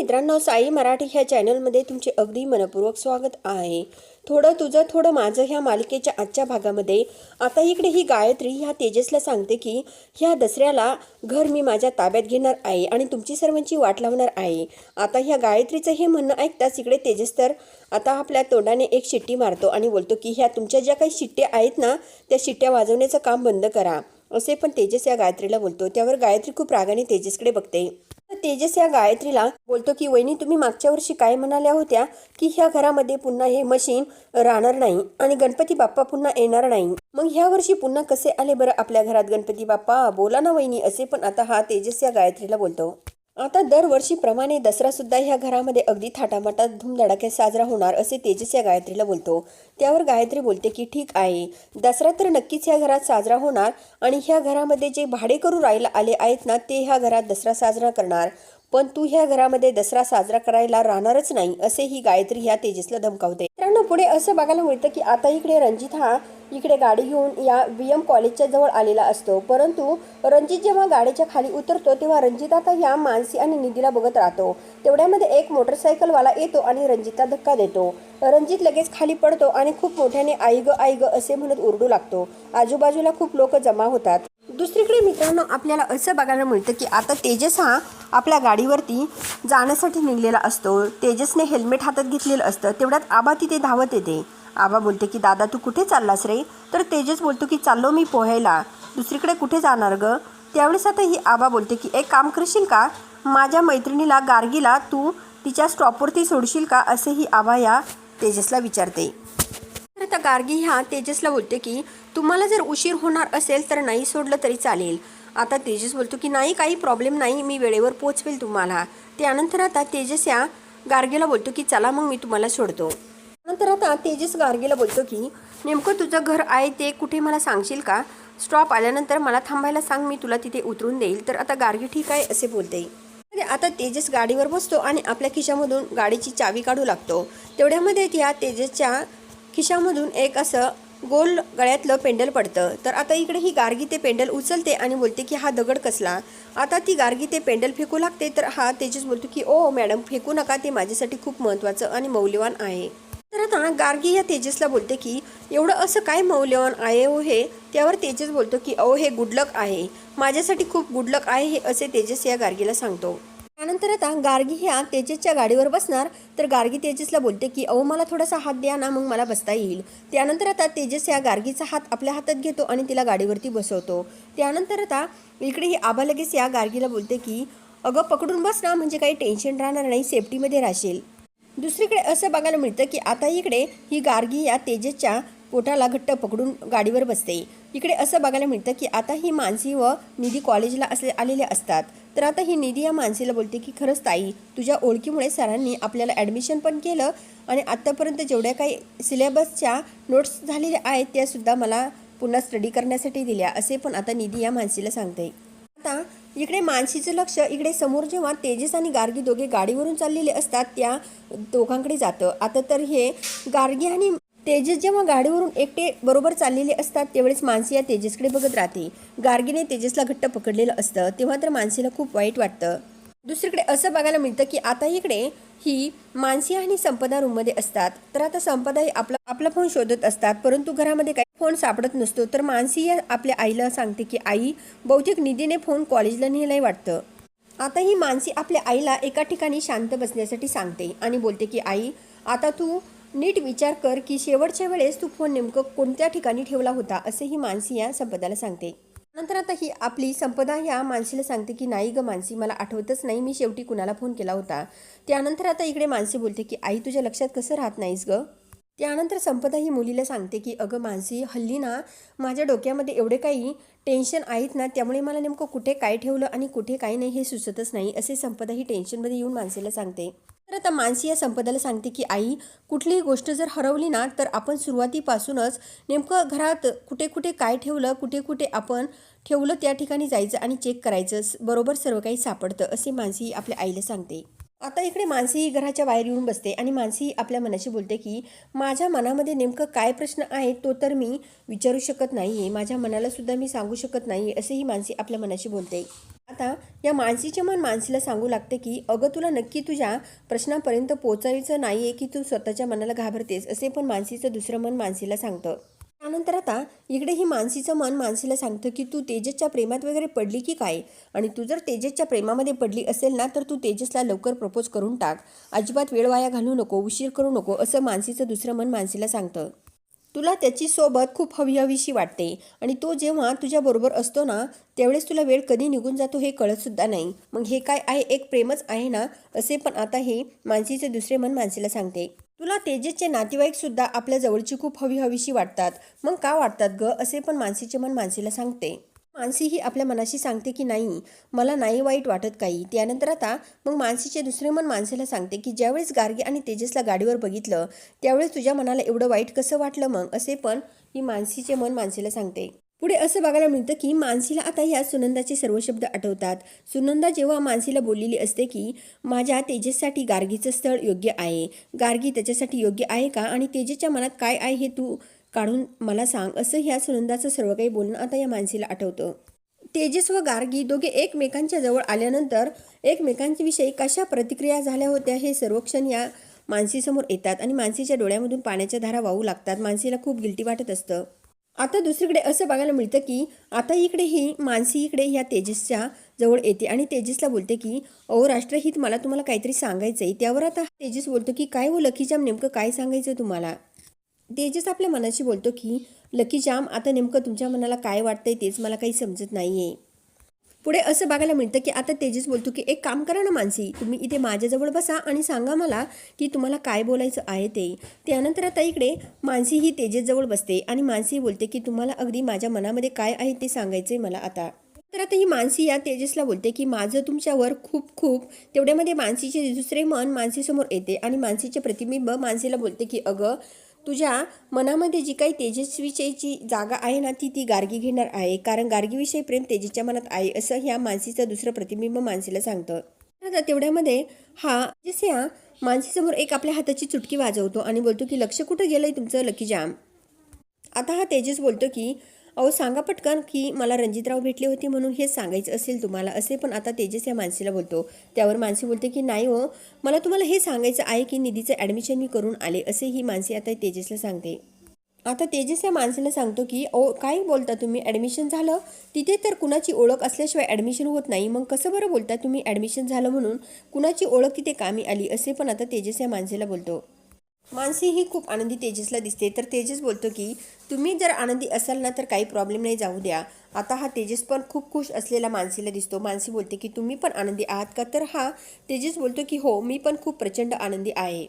मित्रांनो साई मराठी ह्या चॅनलमध्ये तुमचे अगदी मनपूर्वक स्वागत आहे. थोडं तुझं थोडं माझं ह्या मालिकेच्या आजच्या भागामध्ये. आता इकडे ही गायत्री ह्या तेजसला सांगते की ह्या दसऱ्याला घर मी माझ्या ताब्यात घेणार आहे आणि तुमची सर्वांची वाट लावणार आहे. आता ह्या गायत्रीचं हे म्हणणं ऐकताच इकडे तेजस तर आता आपल्या तोंडाने एक शिट्टी मारतो आणि बोलतो की ह्या तुमच्या ज्या काही शिट्ट्या आहेत ना त्या शिट्ट्या वाजवण्याचं काम बंद करा. असे पण तेजस या गायत्रीला बोलतो. त्यावर गायत्री खूप रागाने तेजसकडे बघते. तर तेजस या गायत्रीला बोलतो की वहिनी तुम्ही मागच्या वर्षी काय म्हणाल्या होत्या की ह्या घरामध्ये पुन्हा हे मशीन राहणार नाही आणि गणपती बाप्पा पुन्हा येणार नाही. मग ह्या वर्षी पुन्हा कसे आले बरं आपल्या घरात गणपती बाप्पा? बोला ना वहिनी असे पण आता हा तेजस या गायत्रीला बोलतो. आता दरवर्षीप्रमाणे दसरा सुद्धा ह्या घरामध्ये अगदी थाटामाटात धूमधडाक्यात साजरा होणार असे तेजस या गायत्रीला बोलतो. त्यावर गायत्री बोलते की ठीक आहे. दसरा तर नक्कीच ह्या घरात साजरा होणार आणि ह्या घरामध्ये जे भाडेकरू राहायला आले आहेत ना ते ह्या घरात दसरा साजरा करणार. पण तू ह्या घरामध्ये दसरा साजरा करायला राहणारच नाही असे ही गायत्री ह्या तेजसला धमकावते. मित्रांनो पुढे असं बघायला मिळतं की आता इकडे रणजित हा इकडे गाडी घेऊन या बी एम कॉलेजच्या जवळ आलेला असतो. परंतु रणजित जेव्हा गाडीच्या खाली उतरतो तेव्हा रणजित आता या मानसी आणि निधीला बघत राहतो. तेवढ्यामध्ये एक मोटरसायकलवाला येतो आणि रणजितला धक्का देतो. रणजित लगेच खाली पडतो आणि खूप मोठ्याने आई ग आई ग असे म्हणत ओरडू लागतो. आजूबाजूला खूप लोक जमा होतात. दुसरीकडे मित्रांनो आपल्याला असं बघायला मिळतं की आता तेजस हा आपल्या गाडीवरती जाण्यासाठी निघलेला असतो. तेजसने हेल्मेट हातात घेतलेलं असतं. तेवढ्यात आबा तिथे धावत येते. आबा बोलते की दादा तू कुठे चाललास रे? तर तेजस बोलतो की चाललो मी पोहायला. दुसरीकडे कुठे जाणार ग? त्यावेळेस आता ही आबा बोलते की एक काम करशील का? माझ्या मैत्रिणीला गार्गीला तू तिच्या स्टॉपवरती सोडशील का? असे ही आबा या तेजसला विचारते. तर आता गार्गी ह्या तेजसला बोलते की तुम्हाला जर उशीर होणार असेल तर नाही सोडलं तरी चालेल. आता तेजस बोलतो की नाही काही प्रॉब्लेम नाही मी वेळेवर पोचवेल तुम्हाला. त्यानंतर आता तेजस या गार्गीला बोलतो की चला मग मी तुम्हाला सोडतो. नंतर आता तेजस गार्गीला बोलतो की नेमकं तुझं घर आहे ते कुठे मला सांगशील का? स्टॉप आल्यानंतर मला थांबायला सांग मी तुला तिथे उतरून देईल. तर आता गार्गी ठीक आहे असे बोलते. म्हणजे आता तेजस गाडीवर बसतो आणि आपल्या खिशामधून गाडीची चावी काढू लागतो. तेवढ्यामध्ये त्या तेजसच्या खिशामधून एक असं गोल गळ्यातलं पेंडल पडतं. तर आता इकडे ही गार्गी ते पेंडल उचलते आणि बोलते की हा दगड कसला? आता ती गार्गी ते पेंडल फेकू लागते. तर हा तेजस बोलतो की ओ मॅडम फेकू नका ते माझ्यासाठी खूप महत्त्वाचं आणि मौल्यवान आहे. तर आता गार्गी या तेजसला बोलते की एवढं असं काय मौल्यवान आहे ओ हे? त्यावर तेजस बोलतो की अहो हे गुडलक आहे. माझ्यासाठी खूप गुडलक आहे हे असे तेजस या गार्गीला सांगतो. त्यानंतर आता गार्गी ह्या तेजसच्या गाडीवर बसणार. तर गार्गी तेजसला बोलते की अहो मला थोडासा हात द्या ना मग मला बसता येईल. त्यानंतर आता तेजस या गार्गीचा हात आपल्या हातात घेतो आणि तिला गाडीवरती बसवतो. त्यानंतर आता इकडे ही आबा लगेच या गार्गीला बोलते की अगं पकडून बस ना म्हणजे काही टेन्शन राहणार नाही सेफ्टीमध्ये राहशील. दुसरीकडे असं बघायला मिळतं की आता इकडे ही गार्गी या तेजेच्या पोटाला घट्ट पकडून गाडीवर बसते. इकडे असं बघायला मिळतं की आता ही मानसी व निधी कॉलेजला असले आलेले असतात. तर आता ही निधी या मानसीला बोलते की खरंच ताई तुझ्या ओळखीमुळे सरांनी आपल्याला ॲडमिशन पण केलं आणि आत्तापर्यंत जेवढ्या काही सिलेबसच्या नोट्स झालेल्या आहेत त्यासुद्धा मला पुन्हा स्टडी करण्यासाठी दिल्या असे पण आता निधी या मानसीला सांगते. आता इकडे मानसीचं लक्ष इकडे समोर जेव्हा तेजस आणि गार्गी दोघे गाडीवरून चाललेले असतात त्या दोघांकडे जातं. आता तर हे गार्गी आणि तेजस जेव्हा गाडीवरून एकटे बरोबर चाललेले असतात तेवढेच मानसी या तेजसकडे बघत राहते. गार्गीने तेजसला घट्ट पकडलेलं असतं तेव्हा तर मानसीला खूप वाईट वाटतं. दुसरीकडे असं बघायला मिळतं की आता इकडे ही मानसी आणि संपदा रूममध्ये असतात. तर आता संपदा ही आपला आपला फोन शोधत असतात. परंतु घरामध्ये काही फोन सापडत नसतो. तर मानसी या आपल्या आईला सांगते की आई बहुतेक निधीने फोन कॉलेजला नेलाय वाटतं. आता ही मानसी आपल्या आईला एका ठिकाणी शांत बसण्यासाठी सांगते आणि बोलते की आई आता तू नीट विचार कर की शेवटच्या वेळेस तू फोन नेमकं कोणत्या ठिकाणी ठेवला होता? असे ही मानसी या संपदाला सांगते. नंतर आता ही आपली संपदा ह्या मानसीला सांगते की नाही ग मानसी मला आठवतच नाही. मी शेवटी कुणाला फोन केला होता. त्यानंतर आता इकडे मानसी बोलते की आई तुझ्या लक्षात कसं राहत नाहीस ग? त्यानंतर संपदा ही मुलीला सांगते की अगं मानसी हल्ली ना माझ्या डोक्यामध्ये एवढे काही टेन्शन आहेत ना त्यामुळे मला नेमकं कुठे काय ठेवलं आणि कुठे काय नाही हे सुचतच नाही असे संपदा ही टेन्शनमध्ये येऊन मानसीला सांगते. तर आता मानसी या संपदाला सांगते की आई कुठलीही गोष्ट जर हरवली ना तर आपण सुरुवातीपासूनच नेमकं घरात कुठे कुठे काय ठेवलं कुठे कुठे आपण ठेवलं त्या ठिकाणी जायचं आणि चेक करायचं. बरोबर सर्व काही सापडतं असे मानसी आपल्या आईला सांगते. आता इकडे मानसी घराच्या बाहेर येऊन बसते आणि मानसी आपल्या मनाशी बोलते की माझ्या मनामध्ये नेमकं काय प्रश्न आहे तो तर मी विचारू शकत नाही आहे माझ्या मनालासुद्धा मी सांगू शकत नाही असेही मानसी आपल्या मनाशी बोलते. आता या मानसीचे मन मानसीला सांगू लागते की अगं तुला नक्की तुझ्या प्रश्नापर्यंत पोचायचं नाही आहे की तू स्वतःच्या मनाला घाबरतेस असे पण मानसीचं दुसरं मन मानसीला सांगतं. त्यानंतर आता इकडे ही मानसीचं मन मानसीला सांगतं की तू तेजसच्या प्रेमात वगैरे पडली की काय? आणि तू जर तेजसच्या प्रेमामध्ये पडली असेल ना तर तू तेजसला लवकर प्रपोज करून टाक. अजिबात वेळ वाया घालू नको उशीर करू नको असं मानसीचं दुसरं मन मानसीला सांगतं. तुला त्याची सोबत खूप हवी हवीशी वाटते आणि तो जेव्हा तुझ्याबरोबर असतो ना त्यावेळेस तुला वेळ कधी निघून जातो हे कळतसुद्धा नाही. मग हे काय आहे? एक प्रेमच आहे ना? असे पण आता हे मानसीचे दुसरे मन मानसीला सांगते. तुला तेजेसचे नातेवाईकसुद्धा आपल्या जवळची खूप हवी हवीशी वाटतात. मग का वाटतात ग? असे पण मानसीचे मन मानसीला सांगते. मानसी ही आपल्या मनाशी सांगते की नाही. मला नाही वाईट वाटत काही. त्यानंतर आता मग मानसीचे दुसरे मन मानसीला सांगते की ज्यावेळेस गार्गी आणि तेजसला गाडीवर बघितलं त्यावेळेस तुझ्या मनाला एवढं वाईट कसं वाटलं मग? असे पण ही मानसीचे मन मानसीला सांगते. पुढे असं बघायला मिळतं की मानसीला आता या सुनंदाचे सर्व शब्द आठवतात. सुनंदा जेव्हा मानसीला बोललेली असते की माझ्या तेजससाठी गार्गीचं स्थळ योग्य आहे. गार्गी त्याच्यासाठी योग्य आहे का? आणि तेजेच्या मनात काय आहे हे तू काढून मला सांग. असं ह्या सुनंदाचं सर्व काही बोलणं आता या मानसीला आठवतं. तेजस व गार्गी दोघे एकमेकांच्या जवळ आल्यानंतर एकमेकांच्याविषयी कशा प्रतिक्रिया झाल्या होत्या हे सर्वक्षण या मानसीसमोर येतात आणि मानसीच्या डोळ्यामधून पाण्याच्या धारा वाहू लागतात. मानसीला खूप गिल्टी वाटत असतं. आता दुसरीकडे असं बघायला मिळतं की आता इकडे ही मानसी इकडे ह्या तेजसच्या जवळ येते आणि तेजसला बोलते की ओ राष्ट्रहित मला तुम्हाला काहीतरी सांगायचं आहे त्यावर आता तेजस बोलतो की काय हो लकीजाम नेमकं काय सांगायचं तुम्हाला? तेजस आपल्या मनाशी बोलतो की लकीजाम आता नेमकं तुमच्या मनाला काय वाटतंय तेच मला काही समजत नाही आहे पुढे असं बघायला मिळतं की आता तेजस बोलतो की एक काम करा ना मानसी तुम्ही इथे माझ्याजवळ बसा आणि सांगा मला की तुम्हाला काय बोलायचं आहे ते. त्यानंतर आता इकडे मानसी ही तेजसजवळ बसते आणि मानसी बोलते की तुम्हाला अगदी माझ्या मनामध्ये काय आहे ते सांगायचं आहे मला आता. तर आता ही मानसी या तेजसला बोलते की माझं तुमच्यावर खूप खूप तेवढ्यामध्ये मानसीचे दुसरे मन मानसीसमोर येते आणि मानसीचे प्रतिबिंब मानसीला बोलते की अगं तुझ्या मनामध्ये जी काही तेजस्वीची जागा आहे ना ती ती गार्गी घेणार आहे. कारण गार्गीविषयी प्रेम तेजसच्या मनात आहे असं ह्या मानसीचं दुसरं प्रतिबिंब मानसीला सांगतं. आता तेवढ्यामध्ये हा जसे या मानसीसमोर एक आपल्या हाताची चुटकी वाजवतो आणि बोलतो की लक्ष कुठं गेलंय तुमचं लकी जाम? आता हा तेजस बोलतो की अहो सांगा पटकन की मला रणजितराव भेटले होते म्हणून हे सांगायचं असेल तुम्हाला असे पण आता तेजस या मानसीला बोलतो. त्यावर मानसी बोलते की नाही हो मला तुम्हाला हे सांगायचं आहे की निधीचं ॲडमिशन मी करून आले असे ही मानसी आता तेजसला सांगते. आता तेजस या माणसाला सांगतो की ओ काय बोलता तुम्ही? ॲडमिशन झालं? तिथे तर कुणाची ओळख असल्याशिवाय ॲडमिशन होत नाही. मग कसं बरं बोलता तुम्ही? ॲडमिशन झालं म्हणून कुणाची ओळख तिथे कामी आली? असे पण आता तेजस या माणसेला बोलतो. मानसी ही खूप आनंदी तेजसला दिसते. तर तेजस बोलतो की तुम्ही जर आनंदी असाल ना तर काही प्रॉब्लेम नाही जाऊ द्या. आता हा तेजस पण खूप खुश असलेला मानसीला दिसतो. मानसी बोलते की तुम्ही पण आनंदी आहात का? तर हा तेजस बोलतो की हो मी पण खूप प्रचंड आनंदी आहे.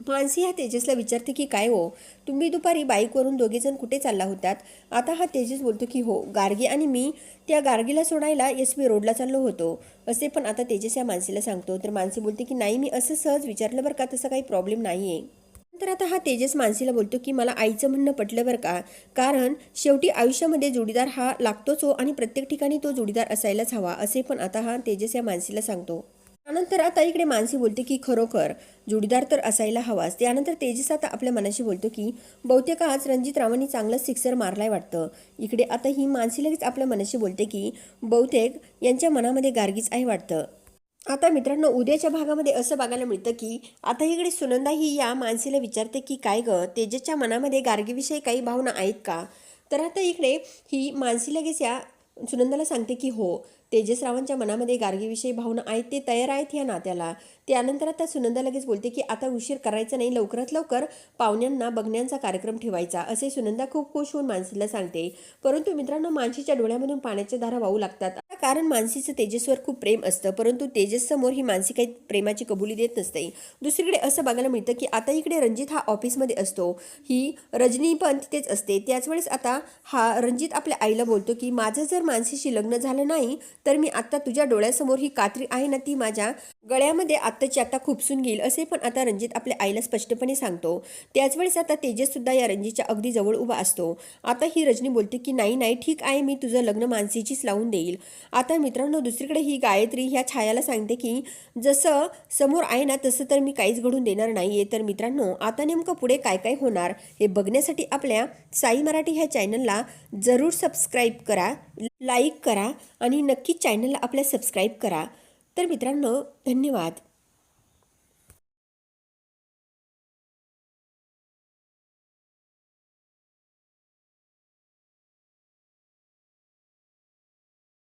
मानसी हा तेजसला विचारते की काय हो? तुम्ही दुपारी बाईकवरून दोघेजण कुठे चालला होतात? आता हा तेजस बोलतो की हो गार्गी आणि मी त्या गार्गीला सोडायला एस बी रोडला चाललो होतो. असे पण आता तेजस या मानसीला सांगतो. तर मानसी बोलते की नाही मी असं सहज विचारलं बरं का? तसं काही प्रॉब्लेम नाही आहे तर आता हा तेजस मानसीला बोलतो की मला आईचं म्हणणं पटलं बरं का? कारण शेवटी आयुष्यामध्ये जोडीदार हा लागतोच हो आणि प्रत्येक ठिकाणी तो जोडीदार असायलाच हवा असे पण आता हा तेजस या मानसीला सांगतो. त्यानंतर आता इकडे मानसी बोलते की खरोखर जोडीदार तर असायला हवाच. त्यानंतर तेजस आता आपल्या मनाशी बोलतो की बहुतेक आज रणजित रावांनी चांगलाच सिक्सर मारलाय वाटतं. इकडे आता ही मानसी लगेच आपल्या मनाशी बोलते की बहुतेक यांच्या मनामध्ये गार्गीच आहे वाटतं. आता मित्रांनो उद्याच्या भागामध्ये असं बघायला मिळतं की आता इकडे सुनंदा ही या मानसीला विचारते की काय ग तेजसच्या मनामध्ये गार्गीविषयी काही भावना आहेत का? तर आता इकडे ही मानसी लगेच या सुनंदाला सांगते की हो तेजसरावांच्या मनामध्ये गार्गीविषयी भावना आहेत ते तयार आहेत या नात्याला. त्यानंतर आता सुनंदा लगेच बोलते की आता उशीर करायचा नाही लवकरात लवकर पाहुण्यांना बघण्याचा कार्यक्रम ठेवायचा असे सुनंदा खूप खुश होऊन मानसीला सांगते. परंतु मित्रांनो मानसीच्या डोळ्यामधून पाण्याच्या धारा वाहू लागतात. कारण मानसीचं तेजसवर खूप प्रेम असतं परंतु तेजससमोर ही मानसी काही प्रेमाची कबुली देत नसते. दुसरीकडे असं बघायला मिळतं की आता इकडे रणजित हा ऑफिसमध्ये असतो. ही रजनी पण तिथेच असते. त्याच वेळेस आता हा रणजित आपल्या आईला बोलतो की माझं जर मानसीशी लग्न झालं नाही तर मी आत्ता तुझ्या डोळ्यासमोर ही कात्री आहे ना ती माझ्या गळ्यामध्ये आत्ताची आता खुपसून घेईल असे पण आता रणजित आपल्या आईला स्पष्टपणे सांगतो. त्याच वेळेस आता तेजससुद्धा या रणजितच्या अगदी जवळ उभा असतो. आता ही रजनी बोलते की नाही नाही ठीक आहे मी तुझं लग्न मानसीचीच लावून देईल. आता मित्रांनो दुसरीकडे ही गायत्री ह्या छायाला सांगते की जसं समोर आहे ना तसं तर मी काहीच घडून देणार नाहीये. तर मित्रांनो आता नेमकं पुढे काय काय होणार हे बघण्यासाठी आपल्या साई मराठी ह्या चॅनलला जरूर सबस्क्राईब करा लाईक करा आणि नक्कीच चॅनलला आपल्या सबस्क्राईब करा. तर मित्रांनो धन्यवाद.